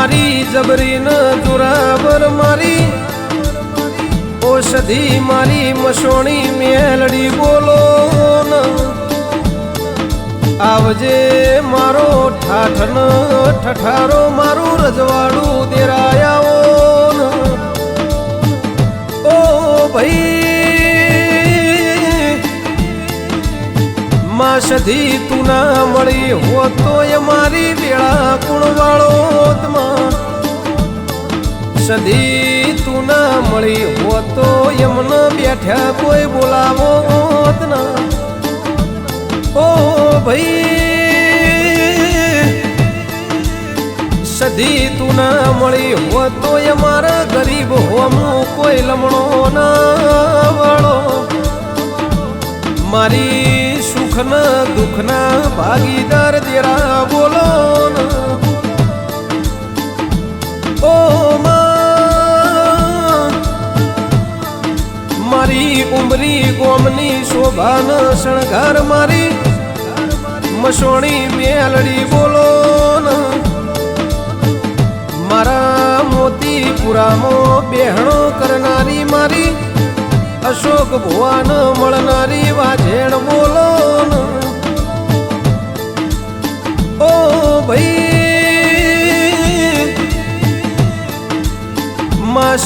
મારી જબરી ન જોરાબર મારી. ઔષધિ મારી મસોણી મેલડી બોલો આવજે મારો ઠાઠન ઠઠારો, મારું રજવાડું દેરાયાઓ ઓ ભાઈ માસધી તું ના મળી હોત એ મારી વેળા કુણવાળો સધી તું ના મળી હોત, એમને બેઠ્યા કોઈ બોલાવો હોત ના. ઓ ભાઈ સધી તું ના મળી હોતો, એ મારા ગરીબ હોમું કોઈ લમણો ના વાળો. મારી સુખના દુઃખના ભાગીદાર દેરા બોલો ઉમરી ગોમની શોભાન શણગાર મારી મસોણી મેલડી બોલો. મારા મોતીપુરામો બેહણો કરનારી મારી અશોક ભુવાન મળનારી વાજેણ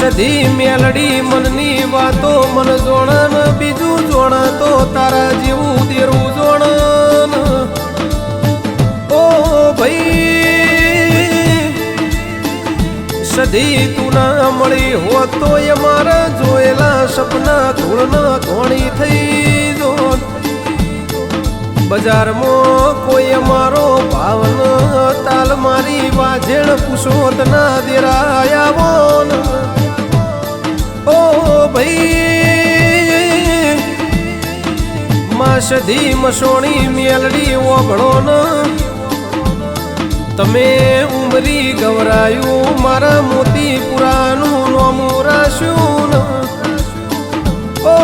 સધી મેલડી મનની વાતો, મન જોણન, બીજું જોણ તો તારા જેવું દેરું જોણન ઓ ભાઈ સધી તું ના મળી હોત તો એ મારા જોયેલા સપના ધૂળ ન ધોણી થઈ જોન બજારમાં કોઈ અમારો ભાવન તાલ મારી વાજેણ પુષોત ના દેરાયાવો ન. ભાઈ. માં સધી મસોણી મેલડી ઓગણો ન તમે ઉમરી ગવરાયું, મારા મોતી પુરાનું નોમું રાશ્યું. ઓ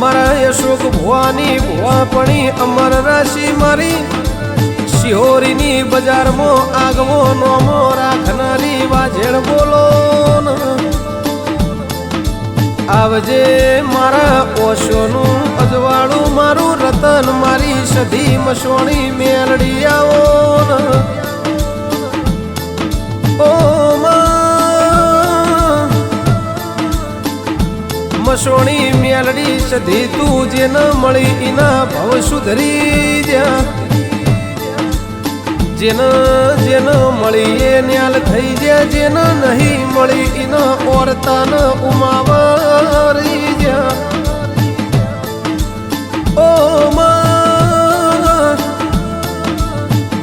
મારા અશોક ભુવાની ભુવાપણી અમર રાશિ મારી. શિહોરીની બજારમાં આગવો નોમો રાખનારી આવજે મારા ઓશોનું અજવાળું મારું રતન, મારી સધી મસોણી મેળડી આવો મસોણી મેલડી સધી તું જે ન મળી, એના ભવ સુધરી જા જેન જેન મળી એ ન્યાલ થઈ જ્યા જેન નહીં મળી એનો ઓરતાન ઉમાવરી જા. ઓ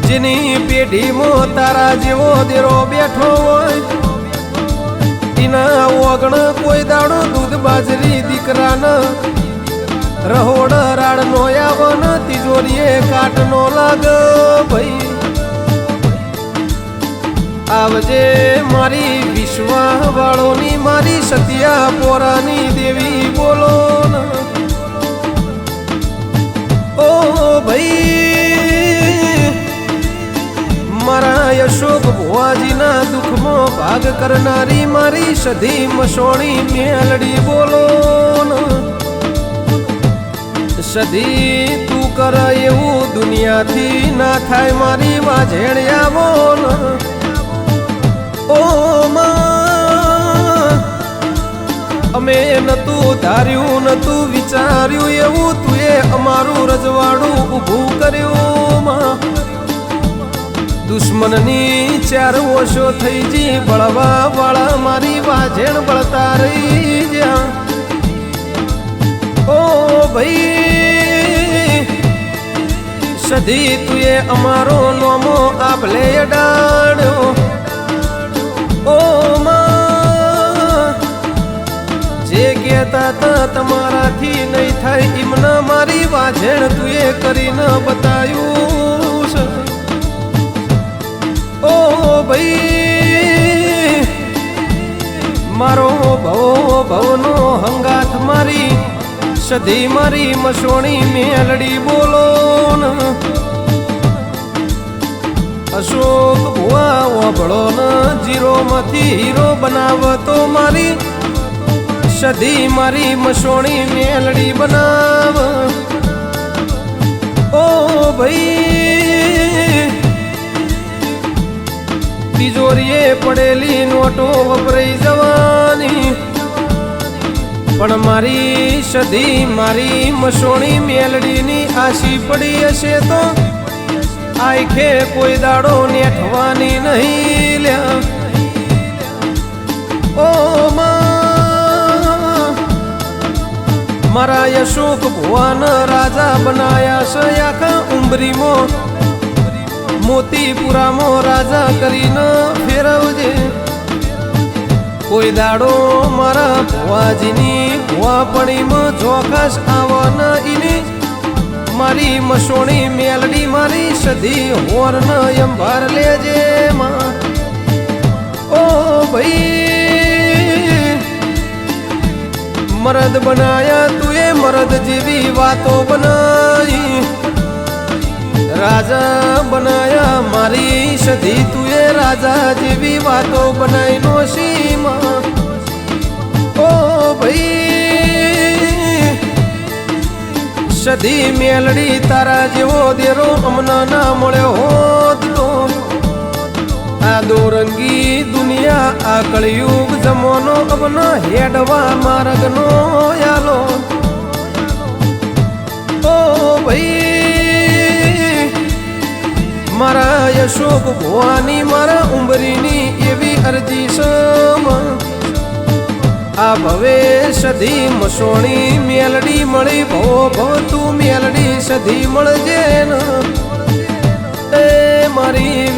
જેની જેની પેઢીમાં તારા જેવો દેરો બેઠો હોય એના ઓગણ કોઈ દાડો દૂધ બાજરી દીકરાના રહોડ રાડ નો આવન તિજોરીએ કાટ નો લાગ ભાઈ. આવજે મારી વિશ્વા વાળોની મારી સત્યા પોરાની દેવી, બોલો. ઓ ભાઈ, મારા અશોક ભુવાજીના દુઃખમાં ભાગ કરનારી મારી સધી મસોણી મેલડી, બોલો. સધી, તું કર એવું દુનિયાથી ના થાય, મારી વાજેણ આવો ન. ઓ અમે નતું ધાર્યું, નતું વિચાર્યું, એવું તુએ અમારું રજવાડું ઊભું કર્યું દુશ્મનની ચાર ઓશો થઈ જી, બળવા વાળા મારી વાજેણ બળતા રહી જ્યાં. ઓ ભાઈ, સધી તુએ અમારો નોમો આભલે અડાડ્યો ઓ જે કહેતા તા તમારાથી નહીં થાય એમના મારી વાજેણ તુએ કરીને બતાયું છે ઓ ભાઈ, મારો ભવો ભવનો હંગાથ, મારી સધી મારી મસોણી મેલડી બોલો ન કોથળો ન જીરોમાંથી હીરો બનાવતો મારી સધી મારી મસોણી મેલડી બનાવ. ઓ ભાઈ, તિજોરીએ પડેલી નોટો વપરાઈ જવાની. પણ મારી સધી મારી મસોણી મેલડીની આશી પડી હશે તો આખે કોઈ દાડો નેઠવાની નહીં લ્યા. ઓ મારા યશોક ભુવન રાજા બનાયા છે આખા ઉંબરીમાં. મોતીપુરામાં રાજા કરીને ફેરવજે. કોઈ દાડો મારા ભુવાજીની ભુવાપણીમાં જોખાશ આવવાના ઈની મારી મસોણી મેલડી મારી સધી હોર્ન અંભાર લેજે માં. ઓ ભાઈ, મરદ બનાયા તુએ મરદ જેવી વાતો બનાવી રાજા બનાયા મારી સધી તુએ રાજા જેવી વાતો બનાવી નો સીમા. ઓ ભાઈ સધી મેલડી તારા જેવો દેરો અમને ના મળ્યો હોત આ દોરંગી દુનિયા, આ કળિયુગ જમોનો અમનો હેડવા માર્ગનો યાલો. ઓ ભાઈ, મારા યશોક ભવાની, મારા ઉંબરીની એવી અરજી સમ આ ભવે સધી મસોણી, મેલડી મળી ભો ભો તું મેલડી, સધી મળજે ન. એ મારી